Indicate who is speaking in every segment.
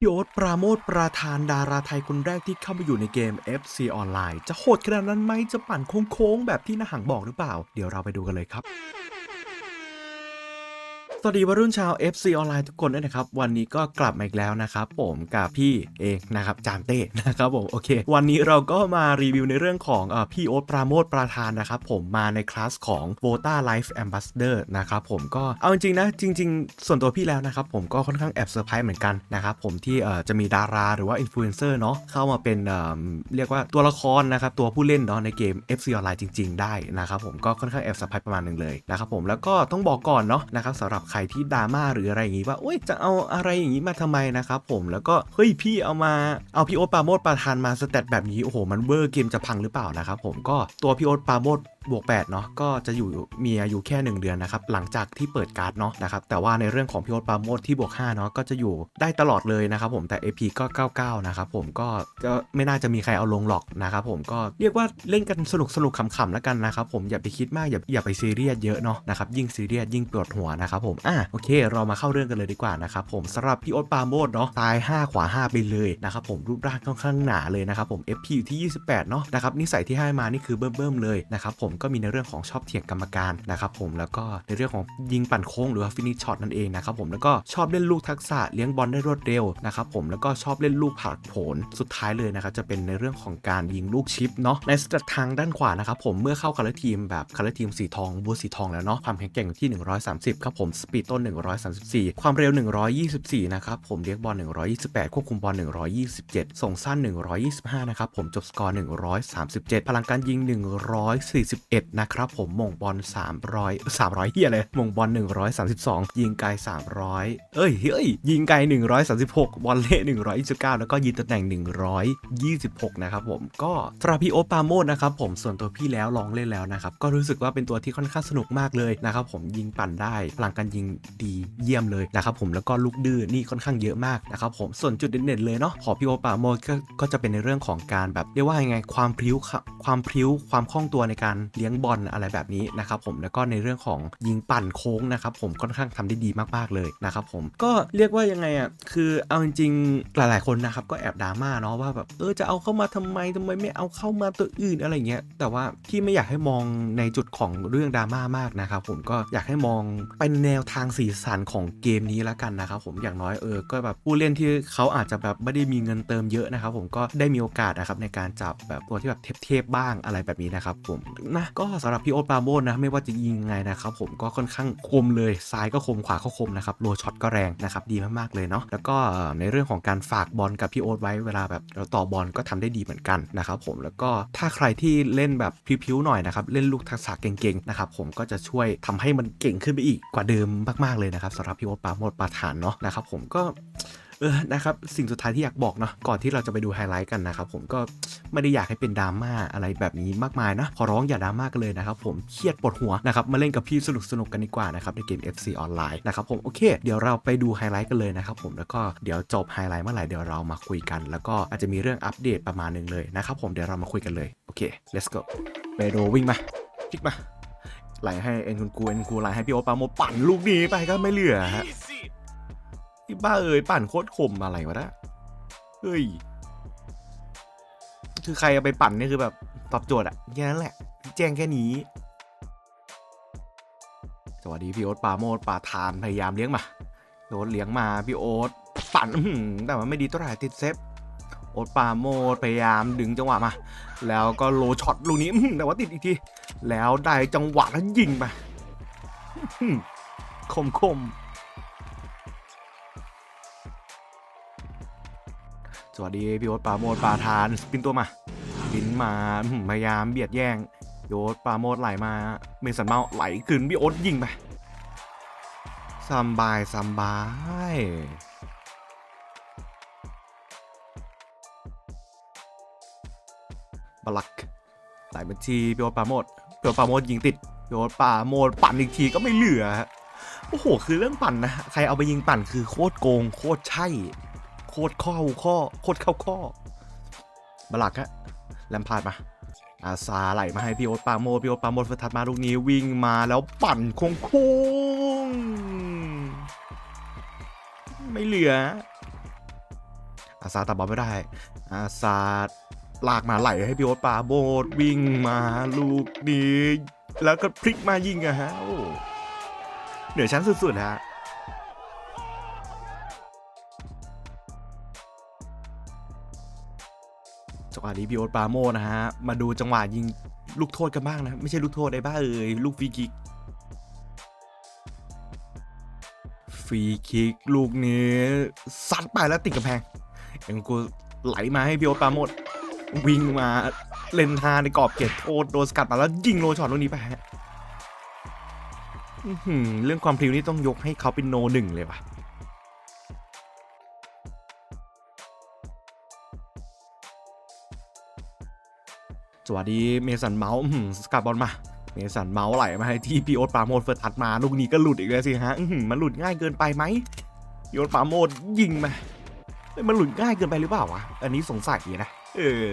Speaker 1: พี่โอ๊ตปราโมทประธานดาราไทยคนแรกที่เข้ามาอยู่ในเกม FC ออนไลน์ จะโหดขนาดนั้นไหมจะปั่นโค้งๆ แบบที่นาหังบอกหรือเปล่า เดี๋ยวเราไปดูกันเลยครับ วัสดีวัยรุ่นชาว FC ออนไลน์ทุกคนด้วยนะครับ วันนี้ก็กลับมาอีกแล้วนะครับผมกับพี่เองนะครับจามเต้นะครับผมโอเค วันนี้เราก็มารีวิวในเรื่องของอพี่โอ๊ตปราโมทประธานนะครับผมมาในคลาสของ Vota Life Ambassador นะครับผมก็เอาจริงๆนะ จริง ๆ ส่วนตัวพี่แล้วนะครับผมก็ค่อนข้างแอบเซอร์ไพรส์เหมือนกันนะครับผมที่จะมีดาราหรือว่าอินฟลูเอนเซอร์เนาะเข้ามาเป็นเเรียกว่าตัวละครนะครับตัวผู้เล่นเนาะในเกม FC ออนไลน์จริง ๆ ได้นะครับผมก็ค่อนข้างแอบเซอร์ไพรส์ประมาณหนึ่งเลยนะครับผมแล้วก็ต้องบอกก่อนเนาะนะครับสำหรับใครที่ดราม่าหรืออะไรอย่างงี้ว่าโอ้ยจะเอาอะไรอย่างงี้มาทำไมนะครับผมแล้วก็เฮ้ยพี่เอามาเอาพี่โอ๊ตปาโมดประธานมาสเตตแบบนี้โอ้โหมันเวอร์เกมจะพังหรือเปล่านะครับผมก็ตัวพี่โอ๊ตปาโมด บวก8เนาะก็จะอยู่มีอายุแค่ 1 เดือนนะครับหลังจากที่เปิดการ์ดเนาะนะครับแต่ว่าในเรื่องของพี่โอตปาโมทที่บวก5เนาะก็จะอยู่ได้ตลอดเลยนะครับผมแต่ AP ก็ 99 นะครับผมก็ก็ไม่น่าจะมีใครเอาลงหรอกนะครับผมก็เรียกว่าเล่นกันสนุกสนุกขำๆแล้วกันนะครับผมอย่าไปคิดมากอย่าอย่าไปซีเรียสเยอะเนาะนะครับยิ่งซีเรียสยิ่งปวดหัวนะครับผมอะโอเค เรามาเข้าเรื่องกันเลยดีกว่านะครับผมสำหรับพี่โอ๊ตปาโมทเนาะตาย 5 ขวา 5 ไปเลยนะครับผมรูปร่างค่อนข้างหนาเลยนะครับผม FP อยู่ที่ 28 เนาะนะครับนิสัยที่ให้มานี่คือเบิ่มๆเลยนะครับผมก็มีในเรื่องของชอบเถียงกรรมการนะครับผมแล้วก็ในเรื่องของยิงปั่นโค้งหรือว่าฟินิชช็อตนั่นเองนะครับผมแล้วก็ชอบเล่นลูกทักษะเลี้ยงบอลได้รวดเร็วนะครับผมแล้วก็ชอบเล่นลูกผลัดโผนสุดท้ายเลยนะครับจะเป็นในเรื่องของการยิงลูกชิปเนาะในสตทางด้านขวานะครับผมเมื่อเข้าคัลเลอร์ทีมแบบคัลเลอร์ทีมสีทองบูสีทองแล้วเนาะความแข็งแกร่งที่ 130ครับผมสปีดต้น 134 ความเร็ว 124 นะครับผมเลี้ยงบอล 128 ควบคุมบอล 127 ส่งสั้น 125 นะครับผมจบสกอร์ 137 พลังการยิง141นะครับผมมงบอล300 300เฮียเลยมงบอล132 ยิงไกล 300 เอ้ยเฮ้ยยิงไกล 136 บอลเล่129 แล้วก็ยิงตำแหน่ง 126 นะครับผมก็สำหรับพี่โอปาโมดนะครับผมส่วนตัวพี่แล้วลองเล่นแล้วนะครับ ก็รู้สึกว่าเป็นตัวที่ค่อนข้างสนุกมากเลยนะครับผมยิงปั่นได้พลังการยิงดีเยี่ยมเลยนะครับผมแล้วก็ลูกดื้อนี่ค่อนข้างเยอะมากนะครับผมส่วนจุดเด่นๆเลยเนาะของพี่โอปาโมดก็ก็จะเป็นในเรื่องของการแบบเรียกว่ายังไงความพริ้วค่ะความพริ้วความคล่องตัวในการเลี้ยงบอลอะไรแบบนี้นะครับผมแล้วก็ในเรื่องของยิงปั่นโค้งนะครับผมค่อนข้างทำได้ดีมากๆเลยนะครับผมก็เรียกว่ายังไงอะคือเอาจริงๆหลายๆคนนะครับก็แอบดราม่าเนาะว่าแบบเออจะเอาเข้ามาทำไมทำไมไม่เอาเข้ามาตัวอื่นอะไรเงี้ยแต่ว่าพี่ไม่อยากให้มองในจุดของเรื่องดราม่ามากนะครับผมก็อยากให้มองเป็นแนวทางสีสันของเกมนี้ล้วกันนะครับผมอย่างน้อยเออก็แบบผู้เล่นที่เขาอาจจะแบบไม่ได้มีเงินเติมเยอะนะครับผมก็ได้มีโอกาสนะครับในการจับแบบตัวที่แบบเทพๆบ้างอะไรแบบนี้นะครับผมนะ ก็สำหรับพี่โอ๊ตปาโมทนะไม่ว่าจะยิงยังไงนะครับผมก็ค่อนข้างคมเลยซ้ายก็คมขวาก็คมนะครับโลช็อตก็แรงนะครับดีมากๆเลยเนาะแล้วก็ในเรื่องของการฝากบอลกับพี่โอ๊ตไว้เวลาแบบเราต่อบอลก็ทำได้ดีเหมือนกันนะครับผมแล้วก็ถ้าใครที่เล่นแบบพิ้วๆหน่อยนะครับเล่นลูกทักษะเก่งๆนะครับผมก็จะช่วยทำให้มันเก่งขึ้นไปอีกกว่าเดิมมากๆเลยนะครับสำหรับพี่โอ๊ตปาโมทปาฐานเนาะนะครับผมก็ เออนะครับสิ่งสุดท้ายที่อยากบอกเนาะก่อนที่เราจะไปดูไฮไลท์กันนะครับผมก็ไม่ได้อยากให้เป็นดราม่าอะไรแบบนี้มากมายนะขอร้องอย่าดราม่ากันเลยนะครับผมเครียดปวดหัวนะครับมาเล่นกับพี่สนุกสนุกกันดีกว่านะครับในเกม FC ออนไลน์นะครับผมโอเค เดี๋ยวเราไปดูไฮไลท์กันเลยนะครับผมแล้วก็เดี๋ยวจบไฮไลท์เมื่อไหร่เดี๋ยวเรามาคุยกัน แล้วก็อาจจะมีเรื่องอัปเดตประมาณหนึงเลยนะครับผมเดี๋ยวเรามาคุยกันเลยโอเค let's go เปโดวิ่งมาพิกมาไหลให้เอ็นคุณกูเอ็นกูไหลให้พี่โอปาโมปั่นลูกนี้ไปก็ไม่เหลือฮะ ที่บ้าเอ่ยปั่นโคตรคมอะไรวะนะเฮ้ย คือใครเอาไปปั่นนี่คือแบบตอบโจทย์อะแค่นั้นแหละ แจ้งแค่นี้ สวัสดีพี่โอ๊ตปาโมดปาทานพยายามเลี้ยงมาโอ๊ตเลี้ยงมาพี่โอ๊ตปั่นแต่ว่าไม่ดีตัวไหนติดเซฟโอ๊ตปาโมดพยายามดึงจังหวะมา แล้วก็โลช็อตลูกนี้แต่ว่าติดอีกที แล้วได้จังหวะแล้วยิงไปอื้อหือคมคม สวัสดีพี่โอ๊ตปาโมดปาทานปินตัวมาปินมาพยายามเบียดแย่งโอ๊ตปาโมดไหลมาเมสันเมาไหลขึ้นพี่โอ๊ตยิงไปซัมบายซัมบายบลักไหลบัญชีพี่โอ๊ตปาโมดพี่โอ๊ตปาโมดยิงติดพี่โอ๊ตปาโมดปั่นอีกทีก็ไม่เหลือโอ้โห คือเรื่องปั่นนะ ใครเอาไปยิงปั่นคือโคตรโกงโคตรใช่ คตรเข้าข้อโคตรเข้าข้อบลักฮะแลมพาร์ดมา อาซาไหลมาให้พี่โอ๊ตปาโมพี่โอ๊ตปาโมดเฟอร์ทัดมาลูกนี้วิ่งมาแล้วปั่นโค้งโค้งไม่เหลือ อาซาตัดบอลไม่ได้ อาซาลากมาไหลให้พี่โอ๊ตปาโบดวิ่งมาลูกนี้ แล้วก็พลิกมายิงอะฮะเหนือชั้นสุดๆฮะ วะนี้พี่โอ๊ตปาโมนะฮะ มาดูจังหวะยิงลูกโทษกันบ้างนะ ไม่ใช่ลูกโทษได้บ้าเอ่ยลูกฟรีคิกฟรีคิกลูกนี้ซัดไปแล้วติดกำแพงเอ็งกูไหลมาให้พี่โอ๊ตปาโมดวิ่งมาเลนทาในกรอบเขตโทษโดนสกัดมาแล้วยิงโลช็อตลูกนี้ไปฮะเรื่องความพริ้วนี่ต้องยกให้เขาเป็นโนหนึ่งเลยว่ะ สวัสดีเมสันเมาส์สกัดบอลมาเมสันเมาส์ไหลมาให้ที่พีโอ๊ตปราโมดเฟิร์สทัดมาลูกนี้ก็หลุดอีกแล้วสิฮะมันหลุดง่ายเกินไปไหมพีโอ๊ตปราโมดยิงมาเฮ้มันหลุดง่ายเกินไปหรือเปล่าวะอันนี้สงสัยนะเออ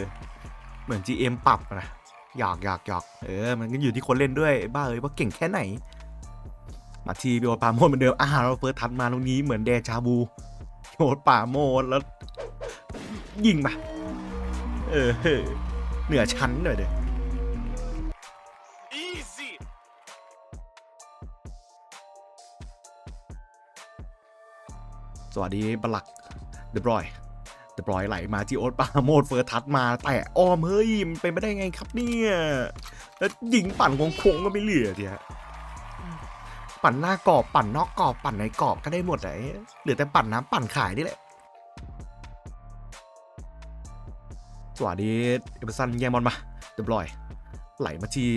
Speaker 1: เหมือน GM ปรับนะหยอกหยอกหยอกเออ มันก็อยู่ที่คนเล่นด้วยบ้าเอ้ยว่าเก่งแค่ไหน มาทีพีโอตปราโมดเหมือนเดิมอ่าเราเฟิร์สทัดมาลูกนี้เหมือนเดชาบูโอ๊ตปราโมดแล้ว ยิงมาเออ เฮ้ยเหนือชั้นหน่อยเด้
Speaker 2: Easy.
Speaker 1: สวัสดีบลักเดบรอยเดบรอยไหลมาที่โอ๊ตปาโมดเฟิร์สทัดมาแต่อ้อมเฮ้ยมันเป็นไม่ได้ไงครับเนี่ยแล้วยิงปั่นโค้งๆก็ไม่เหลือทีฮะปั่นหน้ากรอบปั่นนอกกรอบปั่นในกรอบก็ได้หมดเลยเหลือแต่ปั่นน้ำปั่นขายนี่แหละ สวัสดีเอเบอร์สันแย่งบอลมาเดบรอย ไหลมาที่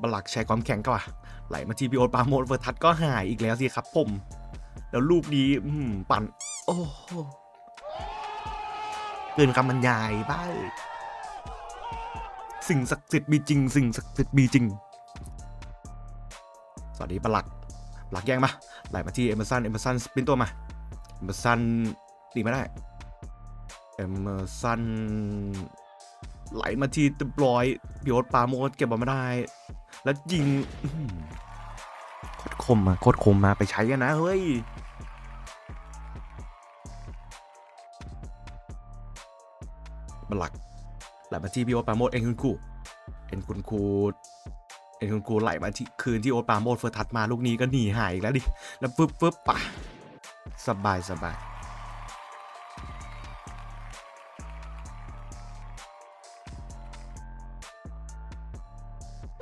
Speaker 1: บลักใช้ความแข็งก็ว่ะไหลมาที่พี่โอปาโมดเฟิร์ทัดก็หายอีกแล้วสิครับผม แล้วลูกนี้อื้อหือปั่น โอ้โหเกินคำบรรยายบ้าอ้ยสิ่งศักดิ์สิทธิ์มีจริง สิ่งศักดิ์สิทธิ์มีจริง สวัสดีปลักปลักแย่งมา ไหลมาที่เอเมอร์สัน เอเมอร์สันสปินตัวมา เอเมอร์สันตีไม่ได้ เอเมอร์สัน ไหลมาที่เดบรอยบิโอตปาโมดเก็บบอลไม่ได้ แล้วยิงโคตรคมอะโคตรคมมาไปใช้กันนะเฮ้ยบลักไหลมาที่พี่โอ๊ตปาโมดเอ็นคุณครูเอ็นคุณครูเอ็นคุณครูไหลมาที่คืนที่โอ๊ตปาโมดเฟิร์ทัดมาลูกนี้ก็หนีหายอีกแล้วดิแล้วฟึบฟึบปะสบายสบาย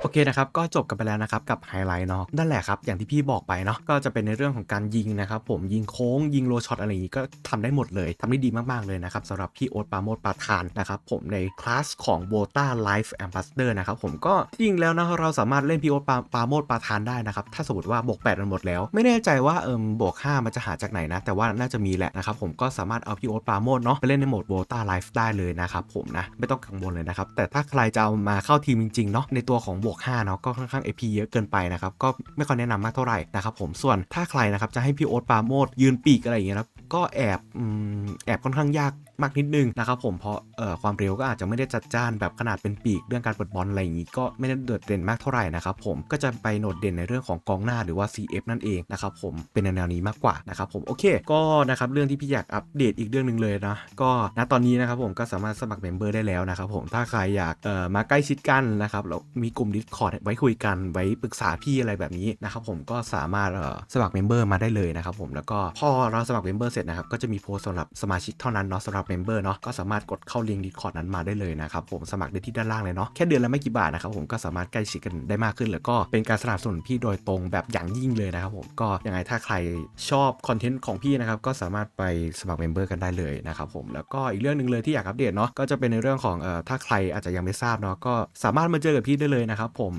Speaker 1: โอเคนะครับ ก็จบกันไปแล้วนะครับ กับไฮไลท์เนาะนั่นแหละครับ อย่างที่พี่บอกไปเนาะ ก็จะเป็นในเรื่องของการยิงนะครับ ผมยิงโค้ง ยิงโลช็อตอะไรอย่างงี้ก็ทำได้หมดเลยทำได้ดีมาก ๆ เลยนะครับสำหรับพี่โอ๊ตปาโมดปาทานนะครับ ผมในคลาสของ v o t a Life Ambassador นะครับ ผมก็จริงแล้วนะเราสามารถเล่นพี่โอ๊ตปาโมดปาทานได้นะครับ ถ้าสมมติว่าบวก8มันหมดแล้ว ไม่แน่ใจว่าเอิมบวก5มันจะหาจากไหนนะ แต่ว่าน่าจะมีแหละนะครับ ผมก็สามารถเอาพี่โอ๊ตปาโมดเนาะไปเล่นในโหมด v o t a Life ได้เลยนะครับผมนะไม่ต้องกังวลเลยนะครับแต่ถ้าใครจะเอามาเข้าทีมจริงๆเนาะในตัวของบวก5เนาะก็ค่อนข้าง AP เยอะเกินไปนะครับก็ไม่ค่อยแนะนำมากเท่าไหร่นะครับผมส่วนถ้าใครนะครับจะให้พี่โอ๊ตปาโมดยืนปีกอะไรอย่างเงี้ยนะก็แอบแอบค่อนข้างยาก มากนิดนึงนะครับผมเพราะเอ่อความเร็วก็อาจจะไม่ได้จัดจ้านแบบขนาดเป็นปีกเรื่องการเปิดบอลอะไรอย่างงี้ก็ไม่ได้โดดเด่นมากเท่าไหร่นะครับผมก็จะไปโดดเด่นในเรื่องของกองหน้าหรือว่า CF นั่นเองนะครับผมเป็นแนวนี้มากกว่านะครับผมโอเคก็นะครับเรื่องที่พี่อยากอัปเดตอีกเรื่องหนึ่งเลยนะก็ณตอนนี้นะครับผมก็สามารถสมัครเมมเบอร์ได้แล้วนะครับผมถ้าใครอยากเอ่อมาใกล้ชิดกันนะครับแล้วมีกลุ่ม Discord ไว้คุยกันไว้ปรึกษาพี่อะไรแบบนี้นะครับผมก็สามารถเอ่อสมัครเมมเบอร์มาได้เลยนะครับผมแล้วก็พอเราสมัครเมมเบอร์เสร็จนะครับก็จะมีโพสต์สำหรับสมาชิกเท่านั้นเนาะสำหรับเมมเบอร์เนาะก็สามารถกดเข้าลิงก์ Discord นั้นมาได้เลยนะครับผมสมัครได้ที่ด้านล่างเลยเนาะแค่เดือนละไม่กี่บาทนะครับผมก็สามารถใกล้ชิดกันได้มากขึ้น แล้วก็เป็นการสนับสนุนพี่โดยตรงแบบอย่างยิ่งเลยนะครับผมก็ยังไงถ้าใครชอบคอนเทนต์ของพี่นะครับก็สามารถไปสมัครเมมเบอร์กันได้เลยนะครับผมแล้วก็อีกเรื่องหนึ่งเลยที่อยากอัปเดตเนาะก็จะเป็นในเรื่องของเอ่อถ้าใครอาจจะยังไม่ทราบเนาะก็สามารถมาเจอกับพี่ได้เลยนะครับผม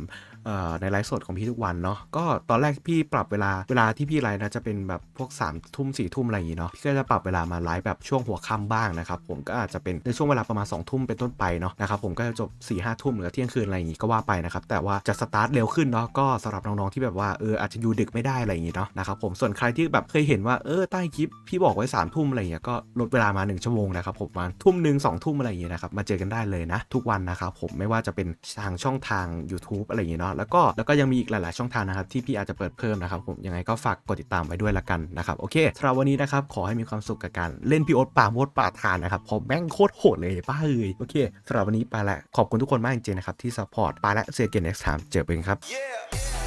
Speaker 1: ในไลฟ์สดของพี่ทุกวันเนาะก็ตอนแรกพี่ปรับเวลาเวลาที่พี่ไลฟ์นะจะเป็นแบบพวก3ามทุ่มสี่ทุ่มอะไรอย่างงี้เนาะพี่ก็จะปรับเวลามาไลฟ์แบบช่วงหัวค่ำบ้างนะครับผมก็อาจจะเป็นในช่วงเวลาประมาณ2องทุ่มเป็นต้นไปเนาะนะครับผมก็จะจบ4ี่ห้าทุ่มหรือเที่ยงคืนอะไรอย่างงี้ก็ว่าไปนะครับแต่ว่าจะสตาร์ทเร็วขึ้นเนาะก็สำหรับน้องๆที่แบบว่าเอออาจจะอยู่ดึกไม่ได้อะไรอย่างงี้เนาะนะครับผมส่วนใครที่แบบเคยเห็นว่าเออใต้คลิปพี่บอกไว้3ามทุ่มอะไรอย่างเงี้ยก็ลดเวลามา 1 ชั่วโมงนะครับผมมาทุ่มหนึ่งสองทุ่มอะไรอย่างเงี้ยนะครับมาเจอกันได้เลยนะ ทุกวันนะครับผมไม่ว่าจะเป็นทางช่องทาง YouTube อะไรอย่างเงี้ยเนาะแล้วก็แล้วก็ยังมีอีกหลาย ๆ ช่องทางนะครับที่พี่อาจจะเปิดเพิ่มนะครับผมยังไงก็ฝากกดติดตามไว้ด้วยละกันนะครับโอเคสำหรับวันนี้นะครับขอให้มีความสุขกับการเล่นพี่โอ๊ตป่าโมดป่าทานนะครับผมแม่งโคตรโหดเลยป้าเอ้ยโอเคสำหรับวันนี้ไปละขอบคุณทุกคนมากจริงๆนะครับที่ซัพพอร์ตไปละเซอกัน next time เจอกันครับ
Speaker 2: Yeah.